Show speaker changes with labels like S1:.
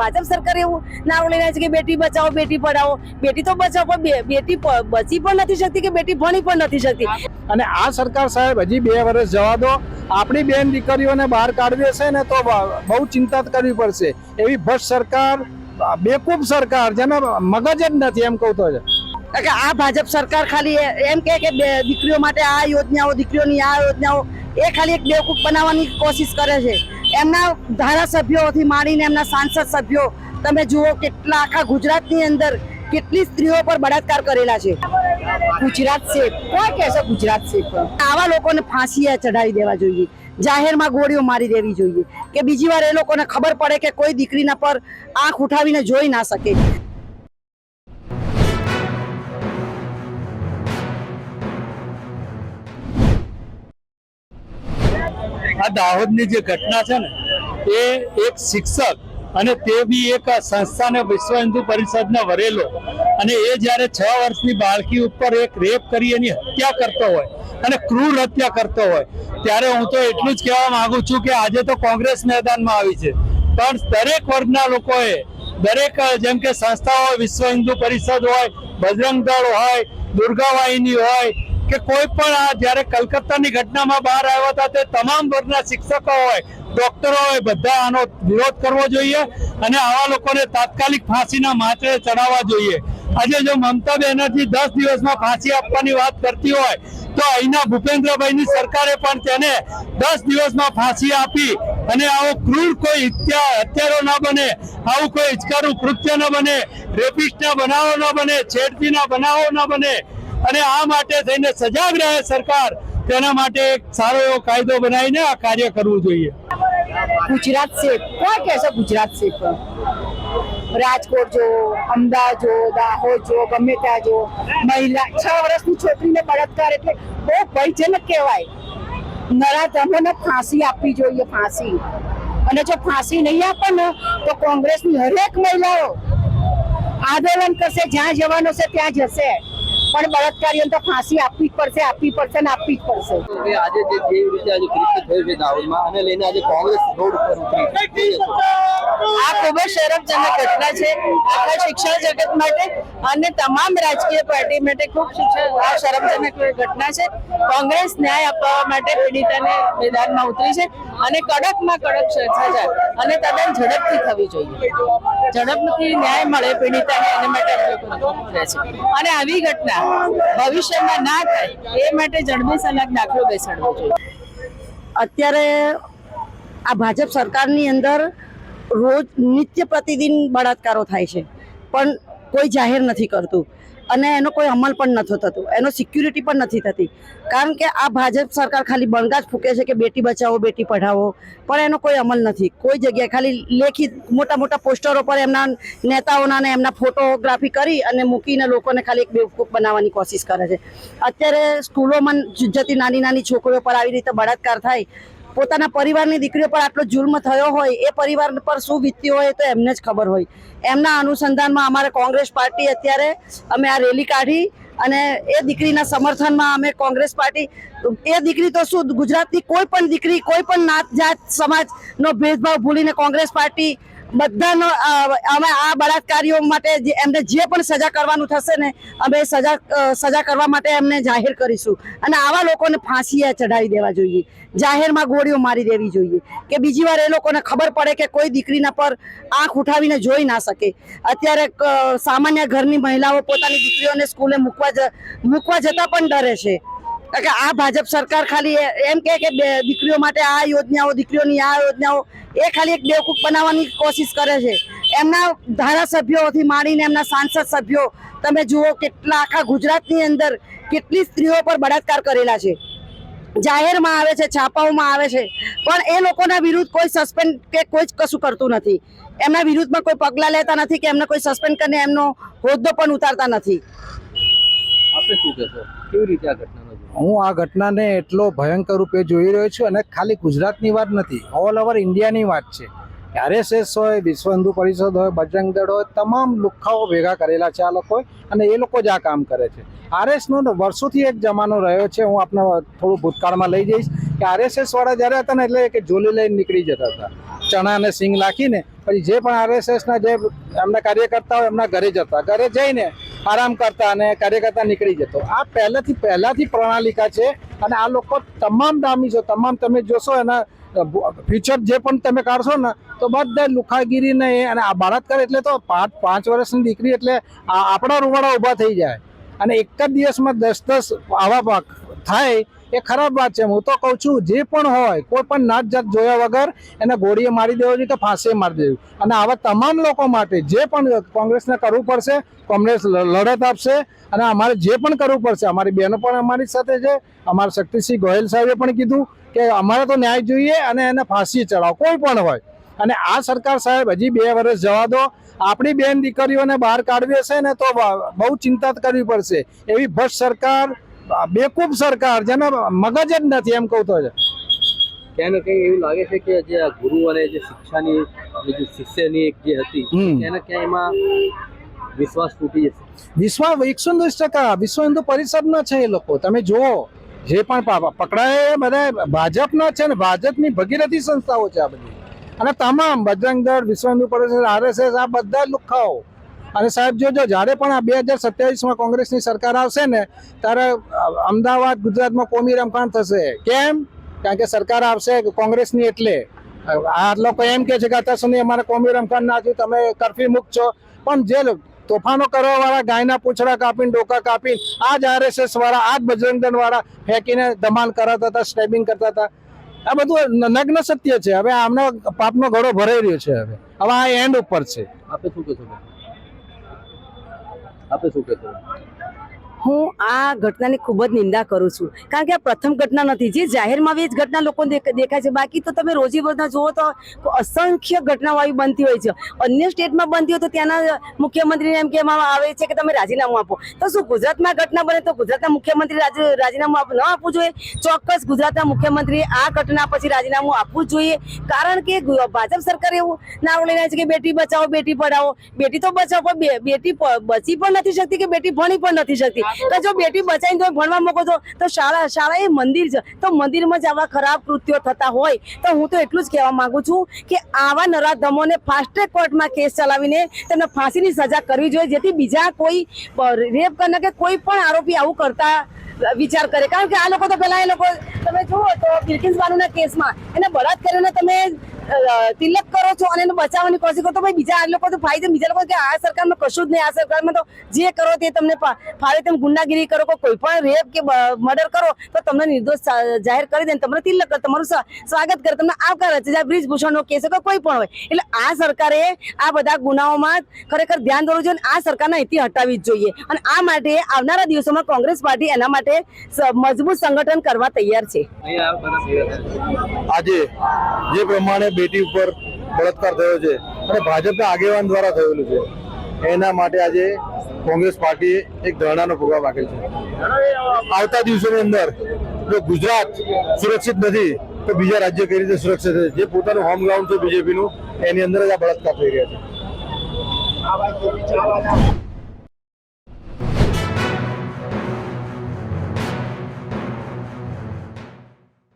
S1: ભાજપ સરકાર એવું નારું લઈને છે કે બેટી બચાવો બેટી પઢાવો. બેટી તો બચાવો પણ બેટી બચી પણ નથી શકતી કે બેટી ભણી પણ નથી શકતી?
S2: અને આ સરકાર સાહેબ હજી બે વર્ષ જવા દો. આપણી બેન દીકરીઓને બહાર કાઢવી હશે ને તો બહુ ચિંતા કરવી પડશે. એવી ભ્રષ્ટ સરકાર બેકૂફ સરકાર જેને મગજ જ નથી એમ કહું તો
S1: કે આ ભાજપ સરકાર ખાલી એમ કે કે દીકરીઓ માટે આ યોજનાઓ દીકરીઓની આ યોજનાઓ એ ખાલી એક બેવકૂફ બનાવવાની કોશિશ કરે છે. એમના ધારાસભ્યોથી માંડીને એમના સાંસદ સભ્યો, તમે જુઓ કેટલા આખા ગુજરાતની અંદર કેટલી સ્ત્રીઓ પર બળાત્કાર કરેલા છે. ગુજરાત સેફ. કોણ કહેશે ગુજરાત સેફ? આવા લોકોને ફાંસી ચઢાવી દેવા જોઈએ. જાહેરમાં ગોળીઓ મારી દેવી જોઈએ. કે બીજી વાર એ લોકોને ખબર પડે કે કોઈ દીકરીના પર આંખ ઉઠાવીને જોઈ ના શકે.
S3: આ દાહોદની જે ઘટના છે ને, એ એક શિક્ષક અને તે બી એક સંસ્થાને વિશ્વ હિન્દુ પરિષદને વરેલો અને એ જ્યારે છ વર્ષની બાળકી ઉપર એક રેપ કરી એની હત્યા કરતો હોય અને ક્રૂર હત્યા કરતો હોય, ત્યારે હું તો એટલું જ કહેવા માંગુ છું કે આજે તો કોંગ્રેસ મેદાનમાં આવી છે. પણ દરેક વર્ગના લોકોએ, દરેક, જેમ કે સંસ્થાઓ વિશ્વ હિન્દુ પરિષદ હોય, બજરંગ દળ હોય દુર્ગા વાહિની હોય કે કોઈ પણ આ જ્યારે કલકત્તાની ઘટનામાં બહાર આવ્યા હતા, તે તમામ વર્ગના શિક્ષકો હોય, ડોક્ટરો હોય, બધા આનો વિરોધ કરવો જોઈએ અને આવા લોકોને તાત્કાલિક ફાંસીના માથે ચડાવવા જોઈએ. આજે જો મમતા બેનર્જી દસ દિવસમાં ફાંસી આપવાની વાત કરતી હોય, તો અહીંના ભૂપેન્દ્રભાઈની સરકારે પણ તેને દસ દિવસમાં ફાંસી આપી અને આવો ક્રૂર કોઈ હત્યા, હત્યારો ના બને, આવું કોઈ હિચકારું કૃત્ય ન બને, રેપિસ્ટના બનાવો ન બને, છેડતીના બનાવો ન બને અને આ માટે થઈને સજાગ રહે સરકાર તેના માટે એક સારો એવો કાયદો બનાવીને આ કાર્ય કરવું જોઈએ.
S1: ગુજરાત સેફ. કોણ કહેશે ગુજરાત સેફ? રાજકોટ જો, અમદાવાદ જો, દાહોદ જો, ગમે ત્યાં જો. મહિલા, છ વર્ષની છોકરીને બળાત્કાર એટલે બહુ ભયજનક કહેવાય. નરાધમોને ફાંસી આપવી જોઈએ, ફાંસી. અને જો ફાંસી નહીં આપે ને, તો કોંગ્રેસની હરેક મહિલાઓ આંદોલન કરશે, જ્યાં જવાનો છે ત્યાં જશે. પણ બળાત્કારીઓને તો ફાંસી આપવી જ પડશે આપવી પડશે ને આપવી જ પડશે
S4: કે આજે જે જે રીતે આજે કૃત્ય થયું છે દાહોદમાં અને લઈને આજે કોંગ્રેસ રોડ ઉપર ઉતરી છે.
S1: આ ખૂબ જ શરમજનક ઘટના છે. આખા શિક્ષણ જગત માટે અને તમામ રાજકીય પાર્ટી માટે ખૂબ આ શરમજનક ઘટના છે. કોંગ્રેસ ન્યાય અપાવવા માટે પીડિતાને મેદાનમાં ઉતરી છે અને કડકમાં કડક સજા અને તદ્દન ઝડપથી થવી જોઈએ. ઝડપથી ન્યાય મળે પીડિતાને એને માટે છે અને આવી ઘટના ભવિષ્યમાં ના થાય એ માટે જડબી સલાહ દાખલો બેસાડવો જોઈએ. અત્યારે આ ભાજપ સરકારની અંદર રોજ નિત્ય પ્રતિદિન બળાત્કારો થાય છે. પણ કોઈ જાહેર નથી કરતું અને એનો કોઈ અમલ પણ નથી થતો. એનો સિક્યુરિટી પણ નથી થતી. કારણ કે આ ભાજપ સરકાર ખાલી બણગા જ ફૂકે છે કે બેટી બચાવો, બેટી પઢાવો, પણ એનો કોઈ અમલ નથી. કોઈ જગ્યાએ ખાલી લેખિત મોટા મોટા પોસ્ટરો પર એમના નેતાઓના ને એમના ફોટોગ્રાફી કરી અને મૂકીને લોકોને ખાલી એક બેવકૂફ બનાવવાની કોશિશ કરે છે. અત્યારે સ્કૂલોમાં જતી નાની નાની છોકરીઓ પર આવી રીતે બળાત્કાર થાય પોતાના પરિવારની દીકરીઓ પર આટલો જુલ્મ થયો હોય, એ પરિવાર પર શું વીત્યું હોય તો એમને જ ખબર હોય. એમના અનુસંધાનમાં અમારે કોંગ્રેસ પાર્ટી અત્યારે અમે આ રેલી કાઢી અને એ દીકરીના સમર્થનમાં અમે કોંગ્રેસ પાર્ટી, એ દીકરી તો શું ગુજરાતની કોઈ પણ દીકરી, કોઈ પણ નાત જાત સમાજનો ભેદભાવ ભૂલીને કોંગ્રેસ પાર્ટી બધાનો અમે આ બળાત્કારીઓ માટે એમને જે પણ સજા કરવાનું થશે ને, અમે સજા સજા કરવા માટે એમને જાહેર કરીશું. અને આવા લોકોને ફાંસીએ ચઢાવી દેવા જોઈએ. જાહેરમાં ગોળીઓ મારી દેવી જોઈએ. કે બીજી વાર એ લોકોને ખબર પડે કે કોઈ દીકરીના પર આંખ ઉઠાવીને જોઈ ના શકે. અત્યારે સામાન્ય ઘરની મહિલાઓ પોતાની દીકરીઓને સ્કૂલે મૂકવા મૂકવા જતા પણ ડરે છે. કે આ ભાજપ સરકાર ખાલી એમ કે કે દીકરીઓ માટે આ યોજનાઓ, દીકરીઓની આ યોજનાઓ, એ ખાલી એક બેવકૂફ બનાવવાની કોશિશ કરે છે. એમના ધારાસભ્યોથી માંડીને એમના સાંસદ સભ્યો, તમે જુઓ કેટલા આખા ગુજરાતની અંદર કેટલી સ્ત્રીઓ પર બળાત્કાર કરેલા છે. જાહેરમાં આવે છે, છાપાઓમાં આવે છે, પણ એ લોકોના વિરુદ્ધ કોઈ સસ્પેન્ડ કે કોઈ જ કશું કરતું નથી. એમના વિરુદ્ધમાં કોઈ પગલાં લેતા નથી કે એમને કોઈ સસ્પેન્ડ કરીને એમનો હોદ્દો પણ ઉતારતા નથી.
S4: આપે શું કહેશો? કેવી રીતે આ ઘટનાનો
S2: હું આ ઘટનાને એટલો ભયંકર રૂપે જોઈ રહ્યો છું અને ખાલી ગુજરાતની વાત નથી ઓલ ઓવર ઇન્ડિયાની વાત છે. આરએસએસ હોય, વિશ્વ હિન્દુ પરિષદ હોય, બજરંગ દળ હોય, તમામ લુખ્ખાઓ ભેગા કરેલા છે આ લોકોએ અને એ લોકો જ આ કામ કરે છે. આરએસનો વર્ષોથી એક જમાનો રહ્યો છે, હું આપને થોડું ભૂતકાળમાં લઈ જઈશ કે આરએસએસ વાળા જ્યારે હતા ને એટલે કે જોલી લઈને નીકળી જતા હતા. ચણા અને સિંગ નાખીને પછી જે પણ આરએસએસના જે એમના કાર્યકર્તાઓ એમના ઘરે જતા, ઘરે જઈને આરામ કરતા અને કાર્યકર્તા નીકળી જતો. આ પહેલાંથી, પહેલાથી પ્રણાલિકા છે અને આ લોકો તમામ દામી છે, તમામ તમે જોશો એના ફ્યુચર જે પણ તમે કાઢશો ને, તો બધા લુખાગીરી ને એ અને આ બળાત્કાર એટલે તો પાંચ પાંચ વર્ષની દીકરી એટલે આપણા રૂવાડા ઊભા થઈ જાય. અને એક જ દિવસમાં દસ દસ આવા થાય એ ખરાબ વાત છે. હું તો કહું છું, જે પણ હોય, કોઈ પણ નાત જાત જોયા વગર એને ગોળીએ મારી દેવો જોઈએ કે ફાંસીએ મારી દેવું અને આવા તમામ લોકો માટે જે પણ કોંગ્રેસને કરવું પડશે, કોંગ્રેસ લડત આપશે અને અમારે જે પણ કરવું પડશે, અમારી બહેનો પણ અમારી સાથે છે. અમારા શક્તિસિંહ ગોયલ સાહેબે પણ કીધું કે અમારે તો ન્યાય જોઈએ અને એને ફાંસી ચડાવો, કોઈ પણ હોય. અને આ સરકાર સાહેબ હજી બે વર્ષ જવા દો. આપણી બેન દીકરીઓને બહાર કાઢવી હશે ને તો બહુ ચિંતા કરવી પડશે. એવી ભ્રષ્ટ સરકાર બેકૂફ સરકાર જેને મગજ જ નથી એમ કહું તો છે
S4: ક્યાં ને એવું લાગે છે કે જે આ ગુરુ અને જે શિક્ષાની જે શિષ્યની એક જે હતી
S2: એને
S4: ક્યાં એમાં વિશ્વાસ તૂટી જશે?
S2: વિશ્વાસ એકસો દસ ટકા વિશ્વ હિન્દુ પરિષદના છે એ લોકો. તમે જુઓ જે પણ પકડાય બધા ભાજપના છે ને ભાજપની ભગીરથી સંસ્થાઓ છે આ બધી. અને તમામ બજરંગ દળ વિશ્વ હિન્દુ પરિષદ આરએસએસ આ બધા લુખાઓ. અને સાહેબ જોજો જ્યારે પણ આ બે હજાર સત્યાવીસમાં કોંગ્રેસની સરકાર આવશે ને, ત્યારે અમદાવાદ, ગુજરાતમાં કોમી રમખાણ થશે. કેમ? કારણ કે સરકાર આવશે કોંગ્રેસની એટલે. આ લોકો એમ કે છે કે અત્યાર સુધી અમારે કોમી રમખાણ ના થયું, તમે કરફ્યુ મુક્ત છો. પણ જે તોફાનો કરવા વાળા ગાયના પૂંછડા કાપીને, ડોકા કાપીને આ જ આરએસએસ વાળા આ જ બજરંગ વાળા ફેંકીને ધમાલ કરાતા હતા સ્ટેબિંગ કરતા હતા. આ બધું નગ્ન સત્ય છે. હવે આમનો પાપનો ઘડો ભરાઈ રહ્યો છે હવે. હવે આ એન્ડ ઉપર છે.
S4: આપે શું કહેશો બેન? આપે શું કહેશો
S5: હું આ ઘટનાની ખૂબ જ નિંદા કરું છું. કારણ કે આ પ્રથમ ઘટના નથી. જે જાહેરમાં એ જ ઘટના લોકો દેખાય છે. બાકી તો તમે રોજી રોજના જુઓ તો અસંખ્ય ઘટનાઓ આવી બનતી હોય છે. અન્ય સ્ટેટમાં બનતી હોય તો ત્યાંના મુખ્યમંત્રીને એમ કહેવામાં આવે છે કે તમે રાજીનામું આપો. તો શું ગુજરાતમાં ઘટના બને તો ગુજરાતના મુખ્યમંત્રી રાજી- રાજીનામું ન આપવું જોઈએ? ચોક્કસ ગુજરાતના મુખ્યમંત્રીએ આ ઘટના પછી રાજીનામું આપવું જોઈએ. કારણ કે ભાજપ સરકાર એવું નારો લઈને છે કે બેટી બચાવો, બેટી પઢાવો. બેટી તો બચાવો પણ બેટી બચી પણ નથી શકતી કે બેટી ભણી પણ નથી શકતી. તો જો બેટી બચાવીને તમે ભણવા મોકો છો, તો શાળા શાળા એ મંદિર છે. તો મંદિરમાં જ આવા ખરાબ કૃત્યો થતા હોય. તો હું તો એટલું જ કહેવા માંગુ છું કે આવા નરાધમોને ફાસ્ટ ટ્રેક કોર્ટમાં કેસ ચલાવીને તેમને ફાંસીની સજા કરવી જોઈએ, જેથી બીજા કોઈ રેપ કરનાર કે કોઈ પણ આરોપી આવું કરતા વિચાર કરે. કારણ કે આ લોકો તો પેલા એ લોકો, તમે જુઓ તો બિલ્કિન્સ બાનુના કેસમાં એને બળાત્કારીને તમે તિલક કરો છો અને બચાવવાની કોશિશ કરો તો ભાઈ બીજા આ લોકો તો ફાયદો બીજા લોકો કે આ સરકારમાં કશું જ નહીં, આ સરકારમાં તો જે કરો તે તમને ફાવે તેમ ગુંડાગીરી કરો, કોઈ પણ રેપ કે મર્ડર કરો તો તમને નિર્દોષ જાહેર કરી દે તમને તિલક કરે, તમારું સ્વાગત કરે, તમને આવકાર છે. જ્યાં બ્રિજભૂષણનો કેસ કે કોઈ પણ હોય, એટલે આ સરકારે આ બધા ગુનાઓમાં ખરેખર ધ્યાન દોરવું જોઈએ અને આ સરકારને અહીંથી હટાવવી જ જોઈએ. અને આ માટે આવનારા દિવસોમાં કોંગ્રેસ પાર્ટી એના માટે મજબૂત સંગઠન કરવા તૈયાર છે.
S6: આજે જે પ્રમાણે બેટી ઉપર બળાત્કાર થયો છે અને ભાજપના આગેવાન દ્વારા થયેલું છે. એના માટે આજે કોંગ્રેસ પાર્ટીએ એક ધરણાનો પ્રોગ્રામ રાખેલ છે. આવતા દિવસોની અંદર જો ગુજરાત સુરક્ષિત નથી, તો બીજા રાજ્ય કઈ રીતે સુરક્ષિત છે? જે પોતાનું હોમ ગ્રાઉન્ડ છે બીજેપીનું એની અંદર જ આ બળાત્કાર થઈ રહ્યા છે.